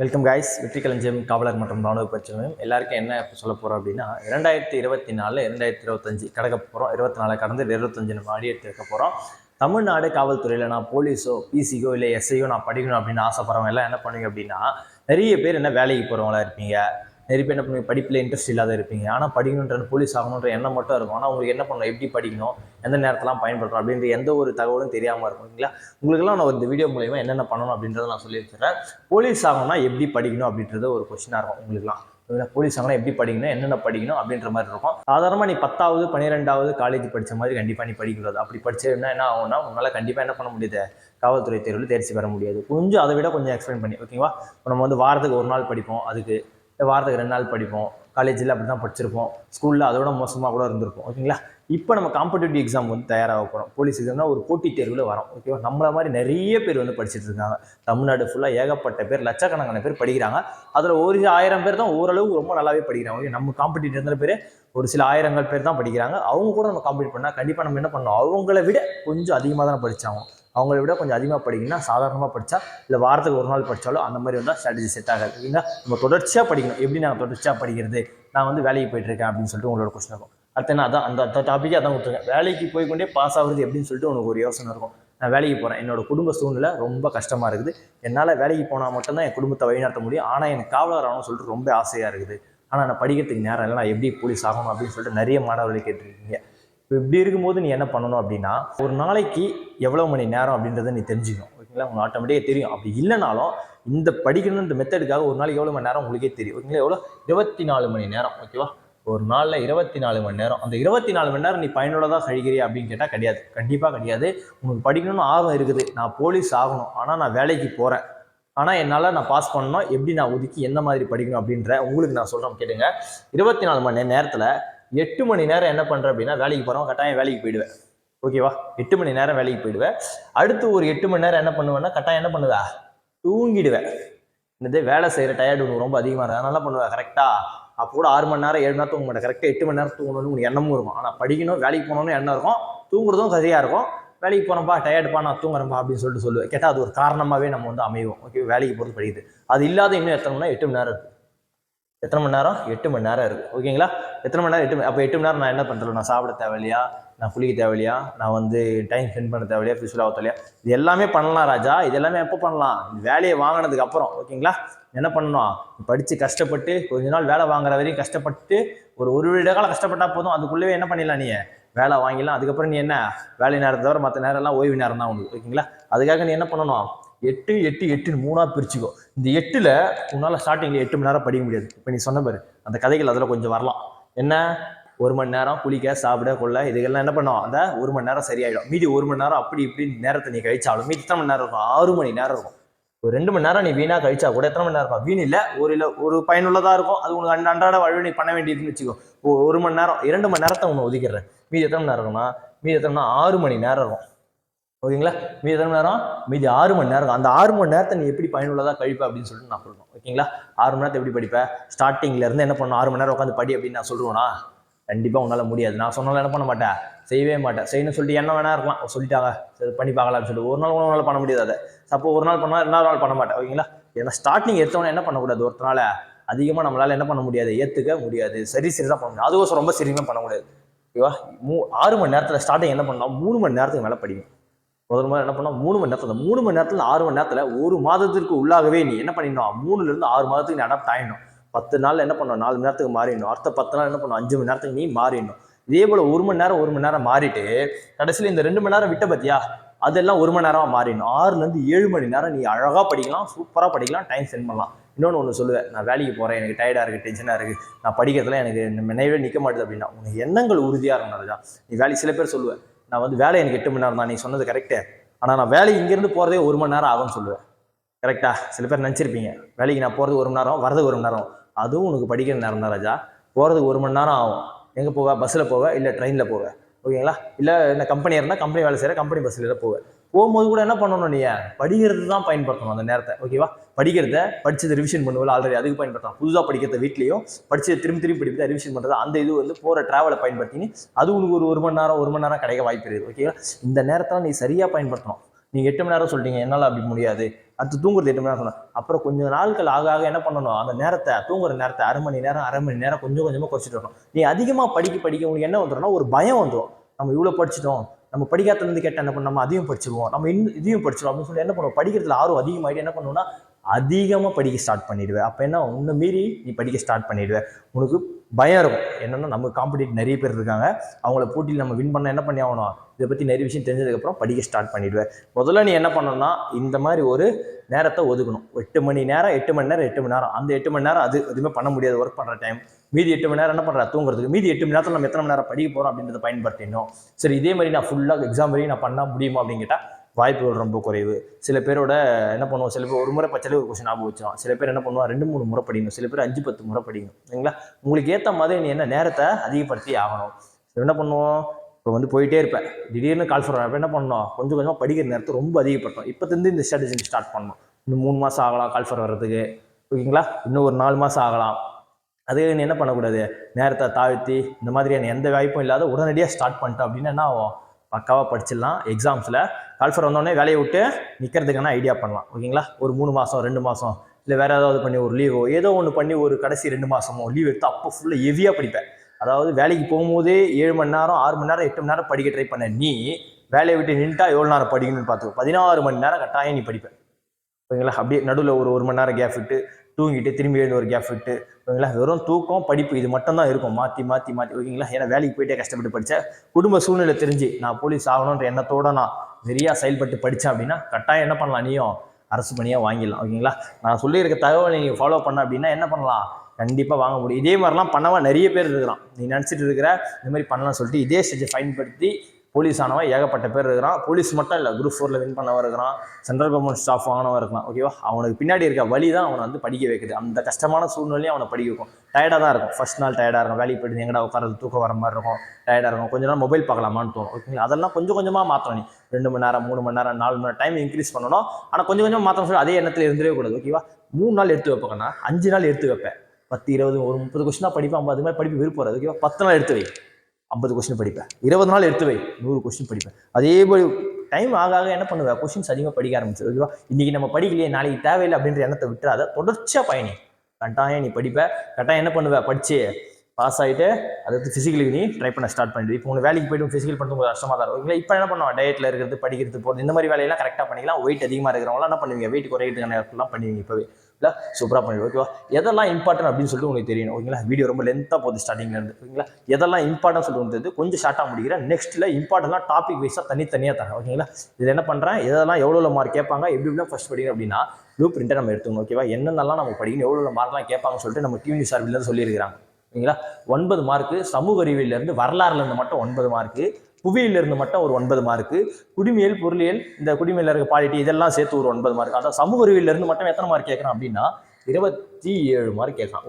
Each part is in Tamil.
வெல்கம் கைஸ் வெற்றி களஞ்சியம் காவலர் மற்றும் ராணுவ பயிற்சியும் எல்லாருக்கும் என்ன சொல்ல போகிறோம் அப்படின்னா இரண்டாயிரத்தி இருபத்தி நாலு இரண்டாயிரத்தி இருபத்தஞ்சு கடக்க போகிறோம் இருபத்தி நாலு கடந்து இருபத்தஞ்சு நம்ம அடி எடுத்து வைக்க போகிறோம் தமிழ்நாடு காவல்துறையில் நான் போலீஸோ பிசிக்கோ இல்லை எஸ்ஐயோ நான் படிக்கணும் அப்படின்னு ஆசைப்படுறவங்க எல்லாம் என்ன பண்ணுவீங்க அப்படின்னா நிறைய பேர் என்ன வேலைக்கு போகிறவங்களா இருப்பீங்க. நிறைய பேர் என்ன பண்ணுவீங்க? படிப்பில் இன்ட்ரெஸ்ட் இல்லாத இருப்பீங்க. ஆனால் படிக்கணுன்ற போலீஸ் ஆகணுன்ற எண்ணம் மட்டும் இருக்கும். ஆனால் உங்களுக்கு என்ன பண்ணணும் எப்படி படிக்கணும்? எந்த நேரத்தெல்லாம் பயன்படுத்தணும்? அப்படின்ற எந்த ஒரு தகவலும் தெரியாமல் இருக்கும் இல்லைங்களா? உங்களுக்குலாம் நான் இந்த வீடியோ மூலயமா என்னென்ன பண்ணணும் அப்படின்றத நான் சொல்லி வச்சுறேன் போலீஸ் ஆகணும்னா எப்படி படிக்கணும் அப்படின்றது ஒரு கொஸ்டினாக இருக்கும் உங்களுக்குலாம் இல்லை போலீஸ் ஆகணும் எப்படி படிக்கணும்? என்னென்ன படிக்கணும்? அப்படின்ற மாதிரி இருக்கும். சாதாரணமாக நீ பத்தாவது பன்னிரெண்டாவது காலேஜ் படித்த மாதிரி கண்டிப்பாக நீ படிக்கக்கூடாது அப்படி படிச்சதுன்னா என்ன ஆகும்னா உங்களால் கண்டிப்பாக என்ன பண்ண முடியாது. காவல்துறை தேர்வில் தேர்ச்சி பெற முடியாது. கொஞ்சம் அதை விட கொஞ்சம் எக்ஸ்பிளைன் பண்ணி ஓகேவா நம்ம வந்து வாரத்துக்கு ஒரு நாள் படிப்போம் அதுக்கு வாரத்துக்கு ரெண்டு நாள் படிப்போம். காலேஜில் அப்படி தான் படிச்சிருப்போம். ஸ்கூலில் அதோட மோசமாக கூட இருந்திருக்கும் ஓகேங்களா? இப்போ நம்ம காம்படிட்டிவ் எக்ஸாம் வந்து தயாராக போகிறோம் போலீஸ் எக்ஸாம்னா ஒரு போட்டித் தேர்வில் வரோம். ஓகேவா நம்மளை மாதிரி நிறைய பேர் வந்து படிச்சுட்டு இருக்காங்க. தமிழ்நாடு ஃபுல்லாக ஏகப்பட்ட பேர் லட்சக்கணக்கான பேர் படிக்கிறாங்க. அதில் ஒரு ஆயிரம் பேர் தான் ஓரளவு ரொம்ப நல்லாவே படிக்கிறாங்க. ஓகே நம்ம காம்படிட்டிவ் இருந்த பேர் ஒரு சில ஆயிரங்கள் பேர் தான் படிக்கிறாங்க. அவங்க கூட நம்ம காம்பீட் பண்ணால் கண்டிப்பாக நம்ம என்ன பண்ணணும்? அவங்கள விட கொஞ்சம் அதிகமாக தான் படித்தாங்க அவங்கள விட கொஞ்சம் அதிகமாக படிக்கணும்னா சாதாரணமாக படித்தா இல்லை வாரத்துக்கு ஒரு நாள் படித்தாலும் அந்த மாதிரி வந்தால் ஸ்ட்ராட்டஜி செட் ஆகாது. இல்லைங்களா நம்ம தொடர்ச்சியாக படிக்கணும். எப்படி நாங்கள் தொடர்ச்சியாக படிக்கிறது? நான் வந்து வேலைக்கு போயிட்டுருக்கேன் அப்படின்னு சொல்லிட்டு உங்களோட கொஸ்டின் இருக்கும் அடுத்து என்ன அதான் அந்த அந்த டாப்பிக்கே அதான் கொடுத்துருக்கேன். வேலைக்கு போய் கொண்டே பாஸ் ஆகுறது எப்படின்னு சொல்லிட்டு உனக்கு ஒரு யோசனை இருக்கும். நான் வேலைக்கு போகிறேன் என்னோட குடும்ப சூழ்நிலை ரொம்ப கஷ்டமாக இருக்குது. என்னால் வேலைக்கு போனால் மட்டும்தான் என் குடும்பத்தை வழிநடத்த முடியும். ஆனால் எனக்கு காவலர் ஆகணும்னு சொல்லிட்டு ரொம்ப ஆசையாக இருக்குது. ஆனால் நான் படிக்கிறதுக்கு நேரம் இல்லை. நான் எப்படி போலீஸ் ஆகணும் அப்படின்னு சொல்லிட்டு நிறைய மாணவர்களை கேட்டிருக்கீங்க. இப்போ இப்படி இருக்கும்போது நீ என்ன பண்ணணும் அப்படின்னா ஒரு நாளைக்கு எவ்வளோ மணி நேரம் அப்படின்றத நீ தெரிஞ்சுக்கணும். ஓகேங்களா? உங்களுக்கு ஆட்டோமேட்டிக்காக தெரியும். அப்படி இல்லைனாலும் இந்த படிக்கணுன்ற மெத்தடுக்காக ஒரு நாளைக்கு எவ்வளோ மணி நேரம் உங்களுக்கே தெரியும். ஓகேங்களா? எவ்வளோ இருபத்தி நாலு மணி நேரம். ஓகேவா? ஒரு நாளில் இருபத்தி நாலு மணி நேரம். அந்த இருபத்தி நாலு மணி நேரம் நீ பயனுள்ளதாக கழிக்கிறியா அப்படின்னு கேட்டால் கிடையாது. கண்டிப்பாக கிடையாது. உனக்கு படிக்கணும்னு ஆர்வம் இருக்குது. நான் போலீஸ் ஆகணும். ஆனால் நான் வேலைக்கு போகிறேன் ஆனால் என்னால் நான் பாஸ் பண்ணணும். எப்படி நான் ஒதுக்கி எந்த மாதிரி படிக்கணும் அப்படின்ற உங்களுக்கு நான் சொல்கிறேன் கேட்டுங்க. இருபத்தி நாலு மணி நேரத்தில் எட்டு மணி நேரம் என்ன பண்ணுறேன் அப்படின்னா வேலைக்கு போகிறோம் கட்டாயம் வேலைக்கு போயிடுவேன். ஓகேவா எட்டு மணி நேரம் வேலைக்கு போயிடுவேன். அடுத்து ஒரு எட்டு மணி நேரம் என்ன பண்ணுவேன்னா கட்டாயம் என்ன பண்ணுவா தூங்கிடுவேன். இந்த வேலை செய்கிற டயர்டு உனக்கு ரொம்ப அதிகமாக இருக்குது அதனால பண்ணுவேன். கரெக்டாக அப்போ கூட ஆறு மணி நேரம் ஏழு மணி நேரம் தூங்க மாட்டேன். கரெக்டாக எட்டு மணி நேரம் தூங்கணும்னு உனக்கு எண்ணமும் இருக்கும். ஆனால் படிக்கணும் வேலைக்கு போகணும்னு எண்ணம் இருக்கும். தூங்குறதும் சரியாக இருக்கும். வேலைக்கு போனப்பா டயர்டுப்பா நான் தூங்குறப்பா அப்படின்னு சொல்லிட்டு சொல்லுவேன். கேட்டால் அது ஒரு காரணமாகவே நம்ம வந்து அமைவோம். ஓகே வேலைக்கு போகிறது படிக்குது அது இல்லாத இன்னும் எத்தனை மணி நேரம்? எட்டு மணி நேரம் இருக்குது எத்தனை மணி நேரம்? எட்டு மணி நேரம் இருக்குது ஓகேங்களா எத்தனை மணி நேரம்? எட்டு அப்போ எட்டு மணி நேரம் நான் என்ன பண்ணுறேன் நான் சாப்பிட தேவையில்லையா? நான் குளிக்க தேவையில்லையா? நான் வந்து டைம் ஸ்பெண்ட் பண்ண தேவையில்லையா? ஃபியூச்சர் ஆக இது எல்லாமே பண்ணலாம் ராஜா. இது எல்லாமே எப்போ பண்ணலாம்? வேலையை வாங்கினதுக்கு அப்புறம். ஓகேங்களா என்ன பண்ணணும்? படித்து கஷ்டப்பட்டு கொஞ்ச நாள் வேலை வாங்குற வரையும் கஷ்டப்பட்டு ஒரு ஒரு வருட காலம் போதும். அதுக்குள்ளேயே என்ன பண்ணிடலாம் நீ வேலை வாங்கிடலாம். அதுக்கப்புறம் நீ என்ன? வேலை நேரத்தை தவிர மற்ற நேரம்லாம் ஓய்வு நேரம் தான் உங்களுக்கு ஓகேங்களா? அதுக்காக நீ என்ன பண்ணணும்? எட்டு எட்டு எட்டுன்னு மூணாக பிரிச்சுக்கோ. இந்த எட்டில் உன்னால் ஸ்டார்டிங்கில் எட்டு மணி நேரம் படிக்க முடியாது. இப்போ நீ சொன்ன பாரு அந்த கதைகள் அதில் கொஞ்சம் வரலாம். என்ன? ஒரு மணி நேரம் குளிக்க சாப்பிட கொள்ள இதுக்கெல்லாம் என்ன பண்ணுவோம் அந்த ஒரு மணி நேரம் சரியாயிடும். மீதி ஒரு மணி நேரம் அப்படி இப்படி நேரத்தை நீ கழிச்சாலும் மீதி எத்தனை மணி நேரம் இருக்கும்? ஆறு மணி நேரம் இருக்கும். ஒரு ரெண்டு மணி நேரம் நீ வீணாக கழிச்சா கூட எத்தனை மணி நேரம் இருக்கும்? வீண் இல்லை. ஒரு இல்லை ஒரு பயனுள்ளதாக இருக்கும். அது உனக்கு அன்றாட அன்றாட வாழ்வு நீ பண்ண வேண்டியதுன்னு வச்சுக்கோ. ஒரு மணி நேரம் இரண்டு மணி நேரத்தை உன்னை ஒதுக்கிடுறேன். மீதி எத்தனை மணி நேரம் இருக்கும்னா மீதி எத்தனை மணி ஆறு மணி நேரம் இருக்கும். ஓகேங்களா? மீதி எத்தனை மணி நேரம்? மீதி ஆறு மணி நேரம் அந்த ஆறு மணி நேரத்தை நீ எப்படி பயனுள்ளதாக கழிப்ப அப்படின்னு சொல்லிட்டு நான் சொல்லணும் ஓகேங்களா? ஆறு மணி நேரத்தை எப்படி படிப்பேன் ஸ்டார்டிங்லேருந்து என்ன பண்ணணும்? ஆறு மணி நேரம் உட்காந்து படி அப்படின்னு நான் சொல்லுவேனா கண்டிப்பாக உன்னால் முடியாது. நான் சொன்னாலும் என்ன பண்ண மாட்டேன்? செய்யவே மாட்டேன். செய்யணும்னு சொல்லிட்டு என்ன வேணா இருக்கலாம். சொல்லிட்டாங்க. சரி பண்ணி பார்க்கலாம்னு சொல்லிட்டு. ஒரு நாள் ஒரு நாள் பண்ண முடியாது அதை. அப்போ ஒரு நாள் பண்ணால் ரெண்டாவது நாள் பண்ண மாட்டேன். ஓகேங்களா? ஏன்னா ஸ்டார்டிங் எடுத்தவொடனே என்ன பண்ணக்கூடாது ஒருத்தனால? அதிகமாக நம்மளால் என்ன பண்ண முடியாது? ஏற்றுக்க முடியாது. சரி சரி தான் பண்ண முடியும். அதுக்கோசம் ரொம்ப சரியுமே பண்ண முடியாது. ஓகேவா? மூ ஆறு மணி நேரத்தில் ஸ்டார்டிங் என்ன பண்ணலாம் மூணு மணி நேரத்துக்கு மேலே படிக்கணும் முதல் முதல்ல என்ன பண்ணால் மூணு மணி நேரத்தில் மூணு மணி நேரத்தில் ஆறு மணி நேரத்தில் ஒரு மாதத்திற்கு உள்ளாகவே நீ என்ன பண்ணிடணும்? மூணுலேருந்து ஆறு மாதத்துக்கு நீ அடாப்ட் ஆகிடணும் பத்து நாள் என்ன பண்ணணும்? நாலு மணி நேரத்துக்கு மாறிடணும். அடுத்த பத்து நாள் என்ன பண்ணணும்? அஞ்சு மணி நேரத்துக்கு நீ மாறிடணும். இதே போல் ஒரு மணி நேரம் ஒரு மணி நேரம் மாறிட்டு கடைசியில் இந்த ரெண்டு மணி நேரம் விட்ட பத்தியா? அதெல்லாம் ஒரு மணி நேரமாக மாறிடணும். ஆறுலேருந்து ஏழு மணி நேரம் நீ அழகாக படிக்கலாம் சூப்பராக படிக்கலாம் டைம் ஸ்பெண்ட் பண்ணலாம். இன்னொன்று ஒன்று சொல்லுவேன். நான் வேலைக்கு போகிறேன் எனக்கு டயர்டாக இருக்குது டென்ஷனாக இருக்குது நான் படிக்கிறதுல எனக்கு நினைவே நிற்க மாட்டேது அப்படின்னா உனக்கு எண்ணங்கள் உறுதியாக இருக்கணும் ராஜா. நீ வேலை சில பேர் சொல்லுவேன் நான் வந்து வேலை எனக்கு எட்டு மணி நேரம் தான் நீ சொன்னது கரெக்டே ஆனால் நான் வேலை இங்கேருந்து போகிறதே ஒரு மணி நேரம் ஆகும்னு சொல்லுவேன். கரெக்டா சில பேர் நினச்சிருப்பீங்க வேலைக்கு நான் போகிறது ஒரு மணி நேரம் வரது ஒரு மணி நேரம். அதுவும் உனக்கு படிக்கிற நேரம் தான் ராஜா. போகிறதுக்கு ஒரு மணி நேரம் ஆகும். எங்கே போவ? பஸ்ஸில் போவ? இல்லை ட்ரெயினில் போவ? ஓகேங்களா இல்லை இந்த கம்பெனியாக இருந்தால் கம்பெனி வேலை செய்கிற கம்பெனி பஸ்ஸில் போவ. போகும்போது கூட என்ன பண்ணணும் நீ படிக்கிறது தான் பயன்படுத்தணும் அந்த நேரத்தை. ஓகேவா படிக்கிறத படித்தது ரிவிஷன் பண்ணுவோம் ஆல்ரெடி அதுக்கு பயன்படுத்தலாம். புதுசாக படிக்கிறத வீட்லேயும் படித்தது திரும்பி திரும்பி படிக்கிறத ரிவிஷன் பண்ணுறது அந்த இது வந்து போகிற ட்ராவலை பயன்படுத்தி அது உனக்கு ஒரு ஒரு மணி நேரம் ஒரு மணி நேரம் கிடைக்க வாய்ப்பு இருக்குது. ஓகேவா இந்த நேரத்தில் நீ சரியாக பயன்படுத்தணும். நீங்கள் எட்டு மணி நேரம் சொல்லிட்டீங்க. என்னால் அப்படி முடியாது. அடுத்து தூங்குறது எட்டு மணி நேரம் சொன்னேன். அப்புறம் கொஞ்சம் நாட்கள் ஆக ஆக என்ன பண்ணணும்? அந்த நேரத்தை தூங்குற நேரத்தை அரை மணி நேரம் அரை மணி நேரம் கொஞ்சம் கொஞ்சமாக குறைச்சிட்டு வரணும். நீ அதிகமாக படிக்க படிக்க உங்களுக்கு என்ன வந்துடும்னா ஒரு பயம் வந்துடும் நம்ம இவ்வளோ படிச்சிட்டோம். நம்ம படிக்காதது கேட்டால் என்ன பண்ண நம்ம அதையும் படிச்சிருவோம். நம்ம இன்னும் இதையும் படிச்சிடும் அப்படின்னு சொல்லி என்ன பண்ணுவோம்? படிக்கிறதுல ஆர்வம் அதிகமாகிட்டு என்ன பண்ணுவோம்னா அதிகமாக படிக்க ஸ்டார்ட் பண்ணிடுவேன். அப்போ என்ன உன்னை மீறி நீ படிக்க ஸ்டார்ட் பண்ணிடுவேன் உனக்கு பயம் இருக்கும். என்னென்னா நம்ம காம்படிட் நிறைய பேர் இருக்காங்க. அவங்கள போட்டியில் நம்ம வின் பண்ண என்ன பண்ணி ஆகணும்? இதை பற்றி நிறைய விஷயம் தெரிஞ்சதுக்கப்புறம் படிக்க ஸ்டார்ட் பண்ணிடுவேன். முதல்ல நீ என்ன பண்ணணும்னா இந்த மாதிரி ஒரு நேரத்தை ஒதுக்கணும். எட்டு மணி நேரம் எட்டு மணி நேரம் எட்டு மணி நேரம். அந்த எட்டு மணி நேரம் அது எதுவுமே பண்ண முடியாது. ஒர்க் பண்ணுற டைம் மீதி எட்டு மணி நேரம் என்ன பண்ணுற தூங்குறதுக்கு. மீதி எட்டு மணி நேரத்தில் நம்ம எத்தனை மணி நேரம் படிக்க போகிறோம் அப்படின்றத பயன்படுத்தினோம் சரி இதே மாதிரி நான் ஃபுல்லாக எக்ஸாம் வரையும் நான் பண்ண முடியுமா அப்படின்னு கேட்டால் வாய்ப்புகள் ரொம்ப குறைவு. சில பேரோட என்ன பண்ணுவோம் சில பேர் ஒரு முறை பச்சாலே ஒரு கொஸ்டின் ஞாபகம் வச்சிடும் சில பேர் என்ன பண்ணுவான் ரெண்டு மூணு முறை படிக்கணும். சில பேர் அஞ்சு பத்து முறை படிக்கணும். சரிங்களா? உங்களுக்கு ஏற்ற மாதிரி நீ என்ன நேரத்தை அதிகப்படுத்தி ஆகணும். என்ன பண்ணுவோம்? இப்போ வந்து போயிட்டே இருப்பேன். திடீர்னு கால் பண்ணுறேன் அப்போ என்ன பண்ணணும் கொஞ்சம் கொஞ்சமாக படிக்கிற நேரத்தை ரொம்ப அதிகப்படுத்தோம் இப்போ இருந்து இந்த ஸ்ட்ராட்டஜி ஸ்டார்ட் பண்ணணும். இன்னும் மூணு மாதம் ஆகலாம் கால் ஃபர் வர்றதுக்கு. ஓகேங்களா? இன்னும் ஒரு நாலு மாதம் ஆகலாம். அது நீ என்ன பண்ணக்கூடாது? நேரத்தை தாழ்த்தி இந்த மாதிரியான எந்த வாய்ப்பும் இல்லாத உடனடியாக ஸ்டார்ட் பண்ணிட்டோம் அப்படின்னு என்ன ஆகும்? பக்காவாக படிச்சிடலாம். எக்ஸாம்ஸில் கால்ஃபர் வந்தோடனே வேலையை விட்டு நிற்கிறதுக்கான ஐடியா பண்ணலாம்? ஓகேங்களா ஒரு மூணு மாதம் ரெண்டு மாதம் இல்லை வேறு ஏதாவது பண்ணி ஒரு லீவோ ஏதோ ஒன்று பண்ணி ஒரு கடைசி ரெண்டு மாதமோ லீவ் எடுத்து அப்போ ஃபுல்லாக ஹெவியாக படிப்பேன். அதாவது வேலைக்கு போகும்போதே ஏழு மணி நேரம் ஆறு மணி நேரம் எட்டு மணி நேரம் படிக்க ட்ரை பண்ண நீ வேலையை விட்டு நின்ட்டா எவ்வளோ நேரம் படிக்கணும்னு பார்த்துக்கோ. பதினாறு மணி நேரம் கட்டாயம் நீ படிப்பேன் ஓகேங்களா அப்படியே நடுவில் ஒரு ஒரு மணி நேரம் கேப் விட்டு தூங்கிட்டு திரும்பி எழுந்து ஒரு கேப் விட்டு ஓகேங்களா? வெறும் தூக்கம் படிப்பு இது மட்டும் தான் இருக்கும். மாற்றி மாற்றி மாற்றி ஓகேங்களா? ஏன்னா வேலைக்கு போயிட்டே கஷ்டப்பட்டு படித்தேன் குடும்ப சூழ்நிலை தெரிஞ்சு நான் போலீஸ் ஆகணுன்ற எண்ணத்தோடு நான் சரியாக செயல்பட்டு படித்தேன் அப்படின்னா கட்டாயம் என்ன பண்ணலாம்? நீயும் அரசு பணியாக வாங்கிடலாம் ஓகேங்களா? நான் சொல்லியிருக்க தகவலை நீங்கள் ஃபாலோ பண்ண அப்படின்னா என்ன பண்ணலாம்? கண்டிப்பாக வாங்க முடியும். இதே மாதிரிலாம் பண்ணவா நிறைய பேர் இருக்கிறான். நீ நினச்சிட்டு இருக்கிற இந்த மாதிரி பண்ணலாம்னு சொல்லிட்டு இதே ஸ்டேஜை பயன்படுத்தி போலீஸ் ஆனவன் ஏகப்பட்ட பேர் இருக்கிறான். போலீஸ் மட்டும் இல்லை குரூப் ஃபோரில் வின் பண்ணவன் இருக்கிறான். சென்ட்ரல் கவர்மெண்ட் ஸ்டாஃப் ஆனவன் இருக்கலாம் ஓகேவா அவனுக்கு பின்னாடி இருக்க வழி தான் அவனை வந்து படிக்க வைக்குது. அந்த கஷ்டமான சூழ்நிலையும் அவனை படிக்க வைக்கும். டயர்டாக தான் இருக்கும். ஃபர்ஸ்ட் நாள் டயர்டாக இருக்கும். வேலைக்கு போயிட்டு எங்கடா உட்காரது தூக்கம் வர மாதிரி இருக்கும். டயர்டாக இருக்கும். கொஞ்ச நேரம் மொபைல் பார்க்கலாமான்னு தோணும். ஓகேங்களா அதெல்லாம் கொஞ்சம் கொஞ்சமாக மாற்றணும் நீ. ரெண்டு மணி நேரம் மூணு மணி நேரம் நாலு மணி நேரம் டைம் இன்க்ரீஸ் பண்ணணும். ஆனால் கொஞ்சம் கொஞ்சம் மாற்றணும் சொல்லி அதே எண்ணத்தில் இருந்துடவே கூடாது. ஓகேவா மூணு நாள் எடுத்து வைப்பேன்னா அஞ்சு நாள் எடுத்து வைப்பேன். பத்து இருபது ஒரு முப்பது கொஸ்டினாக படிப்பேன். ஐம்பது மாதிரி படிப்பு விருப்பம் ஓகேவா பத்து நாள் எடுத்து வை. ஐம்பது கொஸ்டின் படிப்பேன். இருபது நாள் எடுத்து வை நூறு கொஸ்டின் படிப்பேன். அதே போல் டைம் ஆக ஆக என்ன பண்ணுவேன் கொஸ்டின்ஸ் அதிகமாக படிக்க ஆரம்பிச்சிடும் ஓகேவா இன்றைக்கி நம்ம படிக்கலையே நாளைக்கு தேவையில்லை அப்படின்ற எண்ணத்தை விட்டுறாத தொடர்ச்சியாக பயணி. கட்டாயம் நீ படிப்ப. கட்டாயம் என்ன பண்ணுவ? படிச்சு பாஸ் ஆகிட்டு அடுத்து ஃபிசிக்கலுக்கு நீ ட்ரை பண்ண ஸ்டார்ட் பண்ணிடு. இப்போ உங்களுக்கு வேலைக்கு போய்ட்டு ஃபிசிக்கல் பண்ணுறது கொஞ்சம் கஷ்டமாக தான் இருக்கும். இப்போ என்ன பண்ணுவோம் டயட்டில் இருக்கிறது படிக்கிறது போகிறது இந்த மாதிரி வேலையெல்லாம் கரெக்டாக பண்ணிக்கலாம். வெயிட் அதிகமாக இருக்கிறவங்களாம் என்ன பண்ணுவீங்க? வெயிட் குறையிறதுக்கான நேரத்துலாம் பண்ணுவீங்க இப்போவே. இல்லை? சூப்பராக பண்ணி ஓகேவா எதெல்லாம் இம்பார்ட்டன் அப்படின்னு சொல்லிட்டு உங்களுக்கு தெரியணும். ஓகேங்களா வீடியோ ரொம்ப லென்த்தாக போகுது ஸ்டார்டிங்ல இருந்து. ஓகேங்களா எதெல்லாம் இம்பார்ட்டன் சொல்லிட்டு வந்தது கொஞ்சம் ஷார்ட்டாக முடிக்கிறேன். நெக்ஸ்ட்டில் இம்பார்ட்டன்லாம் டாபிக் வைஸாக தனித்தனியாக தரேன். ஓகேங்களா இதில் என்ன பண்ணுறேன் எதெல்லாம் எவ்வளோ மார்க் கேட்பாங்க? எப்படி எப்படிலாம் ஃபஸ்ட் படிக்கணும் அப்படின்னா ப்ளூ பிரிண்ட்டை நம்ம எடுத்துக்கணும். ஓகேவா என்னென்னலாம் நம்ம படிக்கணும்? எவ்வளோ மார்க்லாம் கேட்பாங்கன்னு சொல்லிட்டு நம்ம டிவி சார்பிலேருந்து சொல்லியிருக்கிறாங்க. ஓகேங்களா ஒன்பது மார்க்கு சமூக அறிவியலேருந்து வரலாறுலேருந்து மட்டும் ஒன்பது மார்க்கு புவியிலிருந்து மட்டும் ஒரு ஒன்பது மார்க்கு குடிமியல் பொருளியல் இந்த குடிமையில் இருக்க பாலிட்டி இதெல்லாம் சேர்த்து ஒரு ஒன்பது மார்க் அதான் சமூக அறிவியலிருந்து மட்டும் எத்தனை மார்க் கேட்குறான் அப்படின்னா இருபத்தி ஏழு மார்க் கேட்கலாம்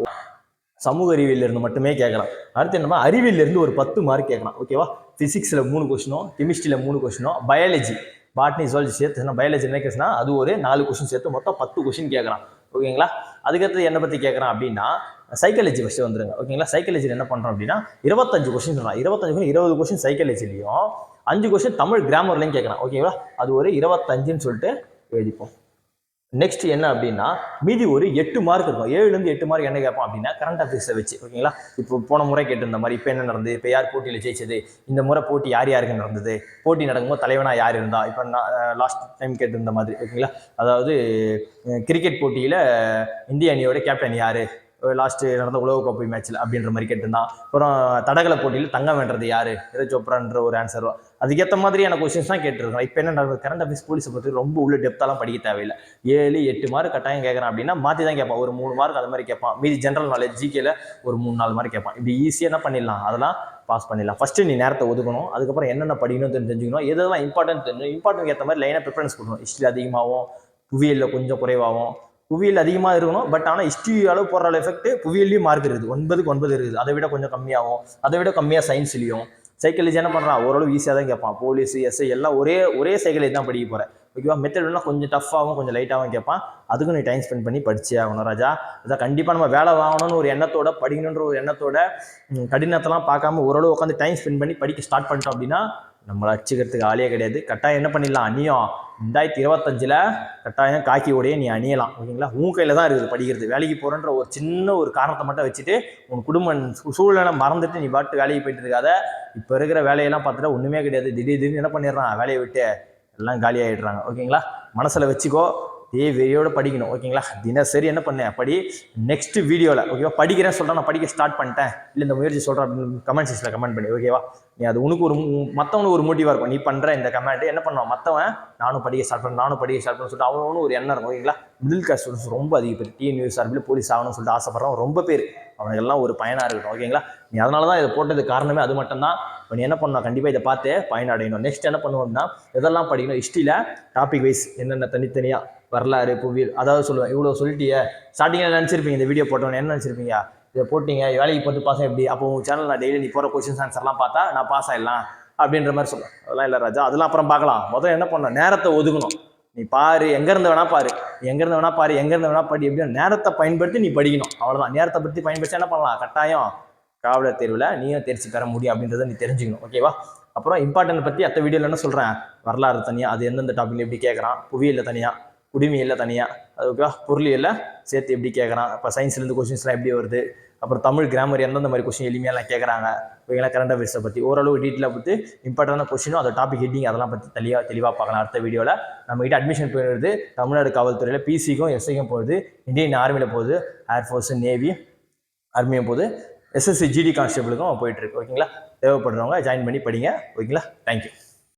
சமூக அறிவியலிருந்து மட்டுமே கேட்கலாம் அடுத்து என்னமா அறிவியலிருந்து ஒரு பத்து மார்க் கேட்கலாம் ஓகேவா ஃபிசிக்ஸில் மூணு கொஸ்டினும் கெமிஸ்ட்ரியில் மூணு கொஸ்டினும் பயாலஜி பாட்னி ஜுவாலஜி சேர்த்து பயாலஜி என்ன கேஸ்னா அது ஒரு நாலு கொஸ்டின் சேர்த்து மொத்தம் பத்து கொஸ்டின் கேட்குறான் ஓகேங்களா அதுக்கடுத்து என்னை பற்றி கேட்குறான் அப்படின்னா சைக்காலஜி ஃபஸ்ட்டு வந்துருங்க. ஓகேங்களா சைக்காலஜியில் என்ன பண்ணுறோம் அப்படின்னா இருபத்தஞ்சு கொஸ்டின் சொல்கிறான் இருபத்தஞ்சு question, இருபது கொஸ்டின் சைக்காலஜிலையும் அஞ்சு கொஸ்டின் தமிழ் கிராமர்லையும் கேட்கலாம். ஓகேங்களா அது ஒரு இருபத்தஞ்சுன்னு சொல்லிட்டு எழுதிப்போம். நெக்ஸ்ட் என்ன அப்படின்னா மீதி ஒரு எட்டு மார்க் இருக்கும். ஏழுலேருந்து எட்டு மார்க் என்ன கேட்பான் அப்படின்னா கரண்ட் அஃபேர்ஸை வச்சு. ஓகேங்களா இப்போ போன முறை கேட்டிருந்த மாதிரி இப்போ என்ன நடந்தது? இப்போ யார் போட்டியில் ஜெயிச்சது? இந்த முறை போட்டி யார் யாருக்கு நடந்தது? போட்டி நடக்கும்போது தலைவனாக யார் இருந்தா? இப்போ நான் லாஸ்ட் டைம் கேட்டிருந்த மாதிரி. ஓகேங்களா அதாவது கிரிக்கெட் போட்டியில் இந்திய அணியோட கேப்டன் யார்? லாஸ்ட்டு நடந்த உலகக்கோப்பை மேட்ச்சில் அப்படின்ற மாதிரி கேட்டிருந்தான். அப்புறம் தடகள போட்டியில் தங்கம் வென்றது யார்? ஏதோ சோப்ரான்ற ஒரு ஆன்சர் அதுக்கேற்ற மாதிரியான கொஸ்டின்ஸ் தான் கேட்டிருக்கோம் இப்போ என்ன நடக்குது? கரண்ட் அஃபேர்ஸ் போலீஸை பற்றி ரொம்ப உள்ள டெப்த்தாலாம் படிக்க தேவையில்லை. ஏழு எட்டு மார்க் கட்டாயம் கேட்குறேன் அப்படின்னா மாற்றி தான் கேட்பான். ஒரு மூணு மார்க் அது மாதிரி கேட்பான். மீதி ஜென்ரல் நாலேஜ் ஜிகேல ஒரு மூணு நாலு மார்க் கேட்பான். இப்படி ஈஸியாக என்ன பண்ணிடலாம்? அதெல்லாம் பாஸ் பண்ணிடலாம். ஃபஸ்ட்டு நீ நேரத்தை ஒதுக்கணும். அதுக்கப்புறம் என்னென்ன படிக்கணும் தெரிஞ்சுக்கணும். எதெல்லாம் இம்பார்ட்டன்ட் தெரிஞ்சு இம்பார்ட்டன்ட் ஏற்ற மாதிரி லைனாக ப்ரிஃபரன்ஸ் கொடுக்கணும். ஹிஸ்ட்ரி அதிகமாகவும் புவியியலில் கொஞ்சம் குறைவாகும். புவியில் அதிகமாக இருக்கணும். பட் ஆனால் ஹிஸ்ட்ரி அளவு போடுற எஃபெக்ட் புவியிலையும் மார்க் இருக்குது. ஒன்பதுக்கு ஒன்பது இருக்குது. அதை விட கொஞ்சம் கம்மியாகும். அதை விட கம்மியாக சயின்ஸ்லையும் சைக்காலஜி என்ன பண்ணுறான் ஓரளவு ஈஸியாக தான் கேட்பான். போலீஸ் எஸ்ஐ எல்லாம் ஒரே ஒரே சைக்காலஜி தான் படிக்க போகிறேன் ஓகேவா மெத்தட்லாம் கொஞ்சம் டஃப்பாகவும் கொஞ்சம் லைட்டாகவும் கேட்பான். அதுக்கும் நீ டைம் ஸ்பெண்ட் பண்ணி படிச்சே ஆகணும் ராஜா. அதான் கண்டிப்பாக நம்ம வேலை வாங்கணும்னு ஒரு எண்ணத்தோட படிக்கணுன்ற ஒரு எண்ணத்தோட கடினத்தெல்லாம் பார்க்காம ஓரளவு உட்காந்து டைம் ஸ்பெண்ட் பண்ணி படிக்க ஸ்டார்ட் பண்ணிட்டோம் அப்படின்னா நம்மளை அச்சுக்கிறதுக்கு ஆளே கிடையாது. கட்டாயம் என்ன பண்ணிடலாம்? அணியும். ரெண்டாயிரத்தி இருபத்தஞ்சில் கட்டாயம் காக்கி உடைய நீ அணியலாம். ஓகேங்களா? உன் கையில் தான் இருக்குது படிக்கிறது. வேலைக்கு போகிறன்ற ஒரு சின்ன ஒரு காரணத்தை மட்டும் வச்சுட்டு உன் குடும்ப சூ- சூழ்நிலை மறந்துட்டு நீ பாட்டு வேலைக்கு போயிட்டு இருக்காத. இப்போ இருக்கிற வேலையெல்லாம் பார்த்துட்டா ஒன்றுமே கிடையாது. திடீர் திடீர்னு என்ன பண்ணிடுறான்? வேலையை விட்டு எல்லாம் காலி ஆகிடுறாங்க ஓகேங்களா? மனசில் வச்சுக்கோ. தேவையோடு படிக்கணும் ஓகேங்களா? தினசரி என்ன பண்ணேன் படி நெக்ஸ்ட் வீடியோவில் ஓகேவா? படிக்கிறேன் சொல்கிறேன் நான் படிக்க ஸ்டார்ட் பண்ணிட்டேன். இல்லை இந்த முயற்சி சொல்கிறேன் அப்படின்னு கமெண்ட் செக்ஷனில் கமெண்ட் பண்ணி ஓகேவா? நீ அது உனக்கு ஒரு மற்றவனுக்கு ஒரு மோட்டிவாக இருக்கும். நீ பண்ணுற இந்த கமெண்ட் என்ன பண்ணுவான்? மற்றவன் நானும் படிக்க ஸ்டார்ட் பண்ண நானும் படிக்க ஸ்டார்ட் பண்ண சொல்லிட்டு அவனும் ஒரு எண்ணம் இருக்கும் ஓகேங்களா? மிடில் கிளாஸ் ஸ்டூடெண்ட்ஸ் ரொம்ப அதிகம் பேர். டிஎன்யூ சார்பில் போலீஸ் ஆகணும்னு சொல்லிட்டு ஆசைப்பட்றான் ரொம்ப பேர். அவனுக்கெல்லாம் ஒரு பயனாக இருக்கட்டும் ஓகேங்களா? நீ அதனால தான் இதை போட்டது காரணமே அது மட்டும்தான். இப்போ நீ என்ன பண்ணணும் கண்டிப்பாக இதை பார்த்து பயனடையணும். நெக்ஸ்ட் என்ன பண்ணுவோம்னா எதெல்லாம் படிக்கணும்? ஹிஸ்ட்ரியில் டாபிக் வைஸ் என்னென்ன தனித்தனியாக வரலாறு புவியல் அதாவது சொல்லுவேன் இவ்வளோ சொல்லிட்டியே. ஸ்டார்டிங்கில் நினச்சிருப்பீங்க இந்த வீடியோ போட்டோன்னு. என்ன நினச்சிருப்பீங்க? இதை போட்டீங்க வேலைக்கு போட்டு பாஸ் எப்படி? அப்போ உங்கள் சேனல் நான் டெய்லி நீ போகிற கொஸ்டின்ஸ் ஆன்சர்லாம் பார்த்தா நான் பாஸ் ஆகிடலாம் அப்படின்ற மாதிரி சொல்லுவேன். அதெல்லாம் இல்லை ராஜா அதெல்லாம் அப்புறம் பார்க்கலாம். முதல்ல என்ன பண்ணணும்? நேரத்தை ஒதுக்கணும். நீ பாரு எங்கேருந்து வேணா பாரு. எங்கேருந்து வேணா பாரு எங்கேருந்து வேணா படி எப்படியும் நேரத்தை பயன்படுத்தி நீ படிக்கணும். அவ்வளோதான் நேரத்தை பற்றி பயன்படுத்தி என்ன பண்ணலாம்? கட்டாயம் காவலர் தேர்வில் நீயும் தேர்ச்சி பெற முடியும் அப்படின்றத நீ தெரிஞ்சுக்கணும். ஓகேவா அப்புறம் இம்பார்ட்டன்ட் பற்றி அத்த வீடியோவில் என்ன சொல்கிறேன் வரலாறு தனியாக அது எந்தெந்த டாபிக்ல எப்படி கேட்குறான் புவியியலில் தனியாக குடிமையில் தனியாக அதுக்கா பொருளியலில் சேர்த்து எப்படி கேட்குறான் இப்போ சயின்ஸ்லேருந்து கொஷின்ஸ்லாம் எப்படி வருது? அப்புறம் தமிழ் கிராமர் எந்தெந்த மாதிரி கொஸ்டின் எளிமையெல்லாம் கேட்குறாங்க ஓகேங்களா கரண்ட் அஃபேர்ஸை பற்றி ஓரளவு டீட்டெயிலாக பற்றி இம்பார்ட்டண்டான கொஸ்டினும் அதோட டாபிக் ஹெட்டிங் அதெல்லாம் பற்றி தெளிவாக தெளிவாக பார்க்கலாம். அடுத்த வீடியோவில் நம்மகிட்ட அட்மிஷன் போயிடுது தமிழ்நாடு காவல்துறையில் பிசிக்கும் எஸ்ஐக்கும் போகுது. இந்தியன் ஆர்மியில் போகுது. ஏர்ஃபோர்ஸு நேவி ஆர்மியும் போகுது. எஸ்எஸ்சி ஜிடி கான்ஸ்டபிளுக்கும் போயிட்டுருக்கு ஓகேங்களா தேவைப்படுறவங்க ஜாயின் பண்ணி படிங்க. ஓகேங்களா தேங்க்யூ